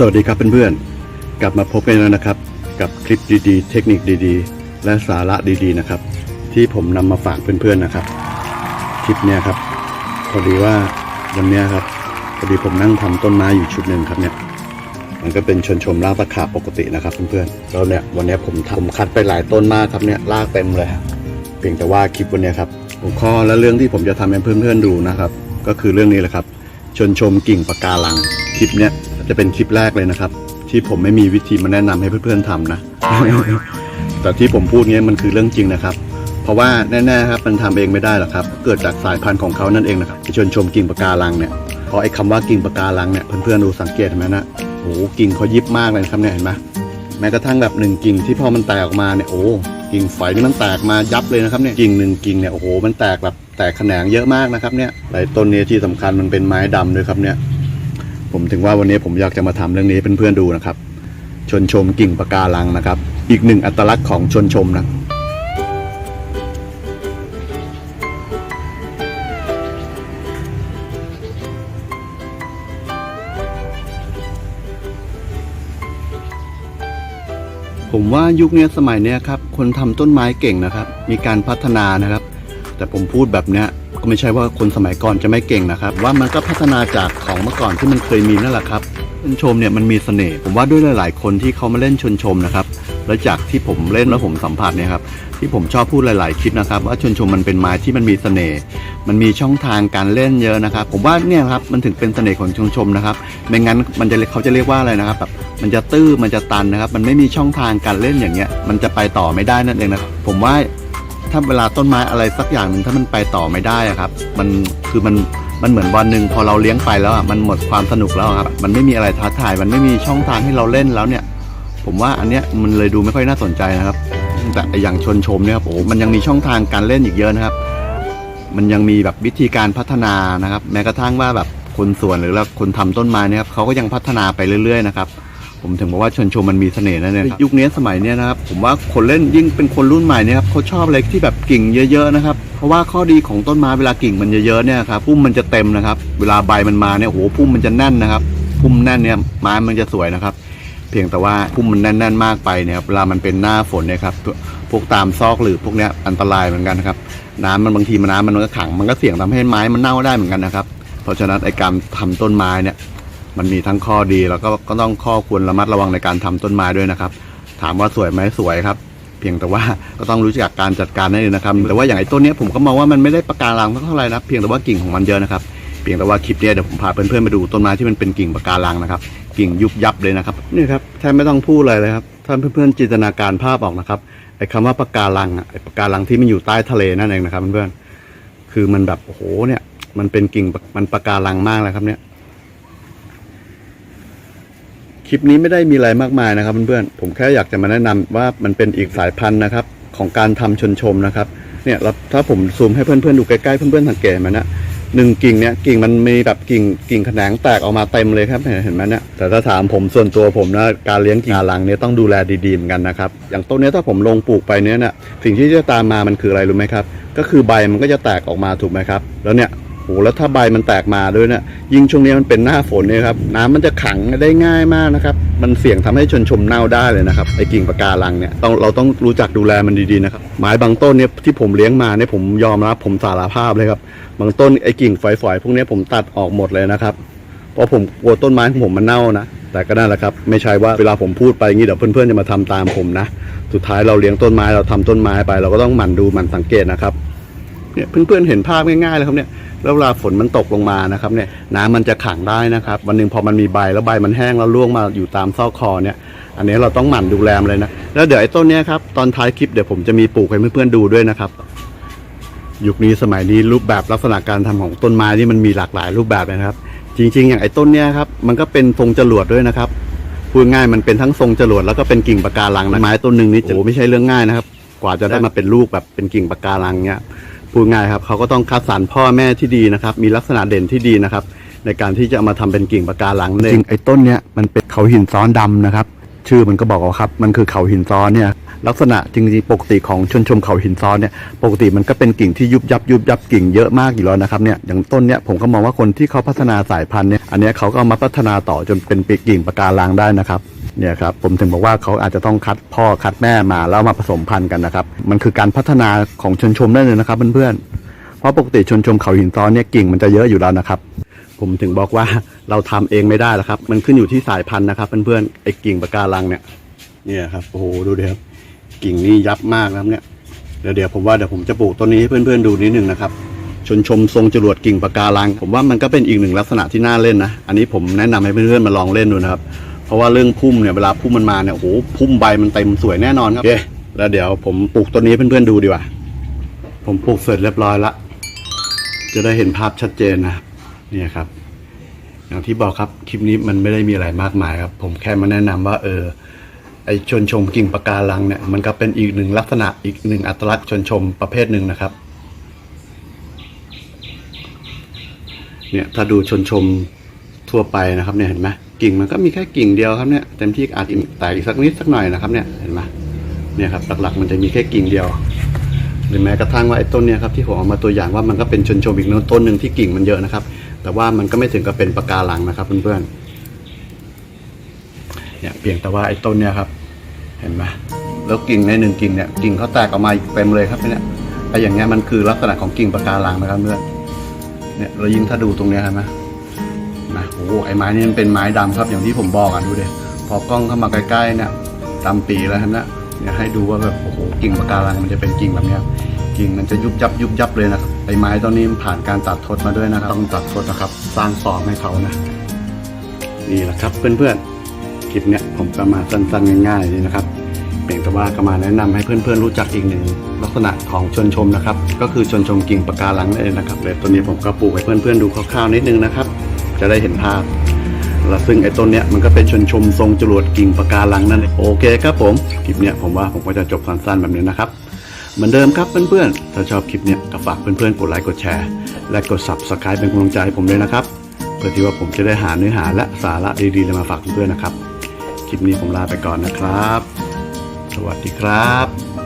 สวัสดีครับเพื่อนๆ กลับมาพบกันแล้วนะครับ กับคลิปดีๆ เทคนิคดีๆ และสาระดีๆนะครับ ที่ผมนำมาฝากเพื่อนๆนะครับ คลิปเนี้ยครับพอดีว่าวันเนี้ยครับพอดีผมนั่งทำต้นไม้อยู่ชุดหนึ่งครับเนี่ยมันก็เป็นชนชมรากตะขาบปกตินะครับเพื่อนๆแล้วเนี่ยวันเนี้ยผมทำผมคัดไปหลายต้นมากครับเนี่ยรากเต็มเลยเพียงแต่ว่าคลิปวันเนี้ยครับหัวข้อและเรื่องที่ผมจะทำให้เพื่อนๆดูนะครับ ก็คือเรื่องนี้แหละครับ ชนชมกิ่งปะการังคลิปเนี้ย จะเป็นคลิปแรกเลยนะครับ ที่ผมไม่มีวิธีมาแนะนำให้เพื่อนๆทำนะ แต่ที่ผมพูดเนี้ยมันคือเรื่องจริงนะครับ เพราะว่าแน่ๆครับมันทำเองไม่ได้หรอกครับ เกิดจากสายพันธุ์ของเขานั่นเองนะครับชนชมกิ่งปะการังเนี่ยพอไอ้คำว่ากิ่งปะการังเนี่ยเพื่อนๆดูสังเกตเห็นไหมนะโอ้โหกิ่งเขายิบมากเลยครับเนี่ยเห็นไหมแม้กระทั่งแบบหนึ่งกิ่งที่พอมันแตกออกมาเนี่ยโอ้กิ่งฝอยนี่มันแตกมายับเลยนะครับเนี่ยกิ่งหนึ่งกิ่งเนี่ยโอ้โหมันแตกแบบแตกแขนงเยอะมากนะครับเนี่ยหลายต้นเนี้ที่สำคัญมันเป็นไม้ดำด้วยครับเนี่ย ผมถึงว่าวันนี้ผมอยากจะมาทำเรื่องนี้ให้เพื่อนๆดูนะครับ ชนชมกิ่งปะการังนะครับ อีกหนึ่งอัตลักษณ์ของชนชมนะผมว่ายุคนี้สมัยนี้ครับคนทำต้นไม้เก่งนะครับ มีการพัฒนานะครับ แต่ผมพูดแบบเนี้ย ก็ไม่ใช่ว่าคนสมัยก่อนจะไม่เก่งนะครับ ว่ามันก็พัฒนาจากของเมื่อก่อนที่มันเคยมีนั่นแหละครับชนชมเนี่ยมันมีเสน่ห์ผมว่าด้วยหลาย ๆ คนที่เขามาเล่นชนชมนะครับแล้วจากที่ผมเล่นแล้วผมสัมผัสเนี่ยครับที่ผมชอบพูดหลาย ๆ คลิปนะครับ ว่าชนชมมันเป็นไม้ที่มันมีเสน่ห์มันมีช่องทางการเล่นเยอะนะครับ ผมว่าเนี่ยครับมันถึงเป็นเสน่ห์ของชนชมนะครับไม่งั้นมันจะเขาจะเรียกว่าอะไรนะครับแบบมันจะตื้อมันจะตันนะครับ มันไม่มีช่องทางการเล่นอย่างเงี้ยมันจะไปต่อไม่ได้นั่นเองนะครับผมว่า ถ้าเวลาต้นไม้อะไรสักอย่างหนึ่งถ้ามันไปต่อไม่ได้อะครับ มันคือมันมันเหมือนวันหนึ่งพอเราเลี้ยงไปแล้วอะมันหมดความสนุกแล้วครับ มันไม่มีอะไรท้าทาย มันไม่มีช่องทางให้เราเล่นแล้วเนี่ย ผมว่าอันเนี้ยมันเลยดูไม่ค่อยน่าสนใจนะครับ แต่อย่างชนชมเนี่ยครับโอ้มันยังมีช่องทางการเล่นอีกเยอะนะครับ มันยังมีแบบวิธีการพัฒนานะครับ แม้กระทั่งว่าแบบคนสวนหรือว่าคนทำต้นไม้เนี่ยครับเขาก็ยังพัฒนาไปเรื่อย ๆ นะครับ ผมถึงบอกว่าชนชมมันมีเสน่ห์นั่นเองครับยุคนี้สมัยเนี้ยนะครับผมว่าคนเล่นยิ่งเป็นคนรุ่นใหม่เนี่ยครับเขาชอบอะไรที่แบบกิ่งเยอะๆนะครับเพราะว่าข้อดีของต้นไม้เวลากิ่งมันเยอะๆเนี่ยครับพุ่มมันจะเต็มนะครับเวลาใบมันมาเนี่ยโอ้โหพุ่มมันจะแน่นนะครับพุ่มแน่นเนี่ยไม้มันจะสวยนะครับ เพียงแต่ว่าพุ่มมันแน่นๆมากไปเนี่ยครับเวลามันเป็นหน้าฝนเนี่ยครับพวกตามซอกหรือพวกเนี้ยอันตรายเหมือนกันนะครับน้ำมันบางทีมันน้ำมันก็ขังมันก็เสี่ยงทำให้ไม้มันเน่าได้เหมือนกันนะครับเพราะฉะนั้นไอการทำต้นไม้เนี่ย มันมีทั้งข้อดีแล้วก็ก็ต้องข้อควรระมัดระวังในการทำต้นไม้ด้วยนะครับ ถามว่าสวยไหมสวยครับ เพียงแต่ว่าก็ต้องรู้จักการจัดการนั่นเองนะครับแต่ว่าอย่างไอ้ต้นนี้ผมก็มองว่ามันไม่ได้ประการังเท่าไหร่นะเพียงแต่ว่ากิ่งของมันเยอะนะครับเพียงแต่ว่าคลิปนี้เดี๋ยวผมพาเพื่อนๆไปดูต้นไม้ที่มันเป็นกิ่งปะการังนะครับ กิ่งยุบยับเลยนะครับนี่ครับแทบไม่ต้องพูดเลยเลยครับถ้านเพื่อนๆจินตนาการภาพออกนะครับไอ้คำว่าปะการังอะไอ้ปะการังที่มันอยู่ใต้ทะเลนั่นเองนะครับเพื่อนๆคือมันแบบโอ้โหเนี่ยมันเป็นกิ่งมันปะการังมากเลยครับเนี่ย คลิปนี้ไม่ได้มีอะไรมากมายนะครับเพื่อนๆผมแค่อยากจะมาแนะนำว่ามันเป็นอีกสายพันธุ์นะครับของการทำชนชมนะครับเนี่ยถ้าผมซูมให้เพื่อนๆดูใกล้ๆเพื่อนๆสังเกตมันนะหนึ่งกิ่งเนี่ยกิ่งมันมีแบบกิ่งกิ่งแขนงแตกออกมาเต็มเลยครับเห็นไหมเนี่ยแต่ถ้าถามผมส่วนตัวผมนะการเลี้ยงกิ่งลังเนี่ยต้องดูแลดีๆเหมือนกันนะครับอย่างต้นนี้ถ้าผมลงปลูกไปเนี่ยนะสิ่งที่จะตามมามันคืออะไรรู้ไหมครับก็คือใบมันก็จะแตกออกมาถูกไหมครับ แล้วเนี่ย โอ้โหแล้วถ้าใบมันแตกมาด้วยเนี่ยยิ่งช่วงนี้มันเป็นหน้าฝนเนี่ยครับน้ำมันจะขังได้ง่ายมากนะครับ มันเสี่ยงทำให้ชนชมเน่าได้เลยนะครับไอ้กิ่งปะการังเนี่ยต้องเราต้องรู้จักดูแลมันดีๆนะครับไม้บางต้นเนี่ยที่ผมเลี้ยงมาเนี่ยผมยอมรับผมสารภาพเลยครับบางต้นไอ้กิ่งฝอยๆพวกนี้ผมตัดออกหมดเลยนะครับเพราะผมกลัวต้นไม้ของผมมันเน่านะแต่ก็นั่นแหละครับไม่ใช่ว่าเวลาผมพูดไปงี้เดี๋ยวเพื่อนๆจะมาทำตามผมนะ สุดท้ายเราเลี้ยงต้นไม้เราทำต้นไม้ไป เราก็ต้องหมั่นดูหมั่นสังเกตนะครับ เนี่ยเพื่อนๆเห็นภาพง่ายๆเลยครับเนี่ยแล้วเวลาฝนมันตกลงมานะครับเนี่ยน้ำมันจะขังได้นะครับวันหนึ่งพอมันมีใบแล้วใบมันแห้งแล้วร่วงมาอยู่ตามซอกคอเนี่ยอันนี้เราต้องหมั่นดูแลมันเลยนะแล้วเดี๋ยวไอ้ต้นเนี้ยครับตอนท้ายคลิปเดี๋ยวผมจะมีปลูกให้เพื่อนๆดูด้วยนะครับ ยุคนี้สมัยนี้รูปแบบลักษณะการทำของต้นไม้ที่มันมีหลากหลายรูปแบบนะครับ จริง ๆ อย่างไอ้ต้นเนี้ยครับมันก็เป็นทรงจรวดด้วยนะครับพูดง่ายมันเป็นทั้งทรงจรวดแล้วก็เป็นกิ่งปะการังนะไม้ต้นหนึ่งนี่โอ้ไม่ใช่เรื่องง่ายนะครับ กว่าจะได้มาเป็นลูกแบบเป็นกิ่งปะการังเนี้ย พูดง่ายครับเขาก็ต้องคัดสรรพ่อแม่ที่ดีนะครับ มีลักษณะเด่นที่ดีนะครับ ในการที่จะเอามาทำเป็นกิ่งปะการังนั่นเองไอ้ต้นเนี้ยมันเป็นเขาหินซ้อนดำนะครับ ชื่อมันก็บอกว่าครับ มันคือเขาหินซ้อนเนี่ยลักษณะจริงๆปกติของชนชมเขาหินซ้อนเนี่ยปกติมันก็เป็นกิ่งที่ยุบยับยุบยับกิ่งเยอะมากอยู่แล้วนะครับเนี่ยอย่างต้นเนี่ยผมก็มองว่าคนที่เขาพัฒนาสายพันธุ์เนี่ยอันนี้เขาก็เอามาพัฒนาต่อจนเป็นปีกกิ่งปะการังได้นะครับเนี่ยครับผมถึงบอกว่าเขาอาจจะต้องคัดพ่อคัดแม่มาแล้วมาผสมพันธุ์กันนะครับ มันคือการพัฒนาของชนชมได้เลยนะครับเพื่อนๆเพราะปกติชนชมเขาหินซ้อนเนี่ยกิ่งมันจะเยอะอยู่แล้วนะครับ ผมถึงบอกว่าเราทำเองไม่ได้หรอกครับ มันขึ้นอยู่ที่สายพันธุ์นะครับเพื่อนๆไอ้กิ่งปะการังเนี่ย เนี่ยครับโอ้โหดูดิครับกิ่งนี่ยับมากนะครับเนี่ยเดี๋ยวเดี๋ยวผมว่าเดี๋ยวผมจะปลูกต้นนี้ให้เพื่อนๆดูนิดนึงนะครับชนชมทรงจรวดกิ่งปะการัง ผมว่ามันก็เป็นอีกหนึ่งลักษณะที่น่าเล่นนะอันนี้ผมแนะนำให้เพื่อนๆมาลองเล่นดูนะครับเพราะว่าเรื่องพุ่มเนี่ยเวลาพุ่มมันมาเนี่ยโอ้โหพุ่มใบมันเต็มสวยแน่นอนครับโอเคแล้วเดี๋ยวผมปลูกต้นนี้เพื่อนๆดูดีกว่า ผมปลูกเสร็จเรียบร้อยละจะได้เห็นภาพชัดเจนนะ เนี่ยครับ อย่างที่บอกครับคลิปนี้มันไม่ได้มีอะไรมากมายครับ ผมแค่มาแนะนำว่า เออไอชนชมกิ่งปะการังเนี่ยมันก็เป็นอีกหนึ่งลักษณะอีกหนึ่งอัตลักษณ์ชนชมประเภทหนึ่งนะครับ เนี่ยถ้าดูชนชมทั่วไปนะครับเนี่ยเห็นไหมกิ่งมันก็มีแค่กิ่งเดียวครับเนี่ยเต็มที่อาจจะแตกอีกสักนิดสักหน่อยนะครับเนี่ยเห็นไหมเนี่ยครับหลักๆมันจะมีแค่กิ่งเดียวหรือแม้กระทั่งว่าไอ้ต้นเนี่ยครับที่ผมเอามาตัวอย่างว่ามันก็เป็นชนชมอีกต้นหนึ่งที่กิ่งมันเยอะนะครับ แต่ว่ามันก็ไม่ถึงกับเป็นปะการังนะครับเพื่อนๆเนี่ยเพียงแต่ว่าไอ้ต้นเนี่ยครับ เห็นไหมแล้วกิ่งในหนึ่งกิ่งเนี่ยกิ่งเขาแตกออกมาเต็มเลยครับเนี่ยไอ้อย่างเงี้ยมันคือลักษณะของกิ่งปะการังนะครับเพื่อนเนี่ยเรายิ่งถ้าดูตรงเนี้ยเห็นไหมนะโอ้โหไอ้ไม้นี่มันเป็นไม้ดำครับอย่างที่ผมบอกอะดูดิพอกล้องเข้ามาใกล้ๆเนี่ยดำปีแล้วนี่ยเนี่ยให้ดูว่าแบบโอ้โหกิ่งปะการังมันจะเป็นกิ่งแบบเนี้ย กิ่งมันจะยุบยับยุบยับเลยนะครับไอไม้ต้นนี้มันผ่านการตัดทดมาด้วยนะครับ ต้องตัดทดนะครับ สร้างฟอมให้เขานะ นี่แหละครับเพื่อนๆคลิปเนี้ยผมก็มาสั้นๆง่ายๆนี่นะครับเพียงแต่ว่าก็มาแนะนำให้เพื่อนๆรู้จักอีกหนึ่งลักษณะของชนชมนะครับ ก็คือชนชมกิ่งปะการังนั่นเองนะครับเลยตัวนี้ผมก็ปลูกให้เพื่อนๆดูคร่าวๆนิดนึงนะครับ จะได้เห็นภาพและซึ่งไอ้ต้นเนี้ยมันก็เป็นชนชมทรงจรวดกิ่งปะการังนั่นเองโอเคครับผมคลิปเนี้ยผมว่าผมก็จะจบสั้นๆแบบนี้นะครับ เหมือนเดิมครับเพื่อนๆ ถ้าชอบคลิปเนี้ยก็ฝากเพื่อนๆ กดไลค์กดแชร์ และกด subscribe เป็นกำลังใจให้ผมด้วยนะครับ เพื่อที่ว่าผมจะได้หาเนื้อหาและสาระดีๆ มาฝากเพื่อนๆนะครับ คลิปนี้ผมลาไปก่อนนะครับ สวัสดีครับ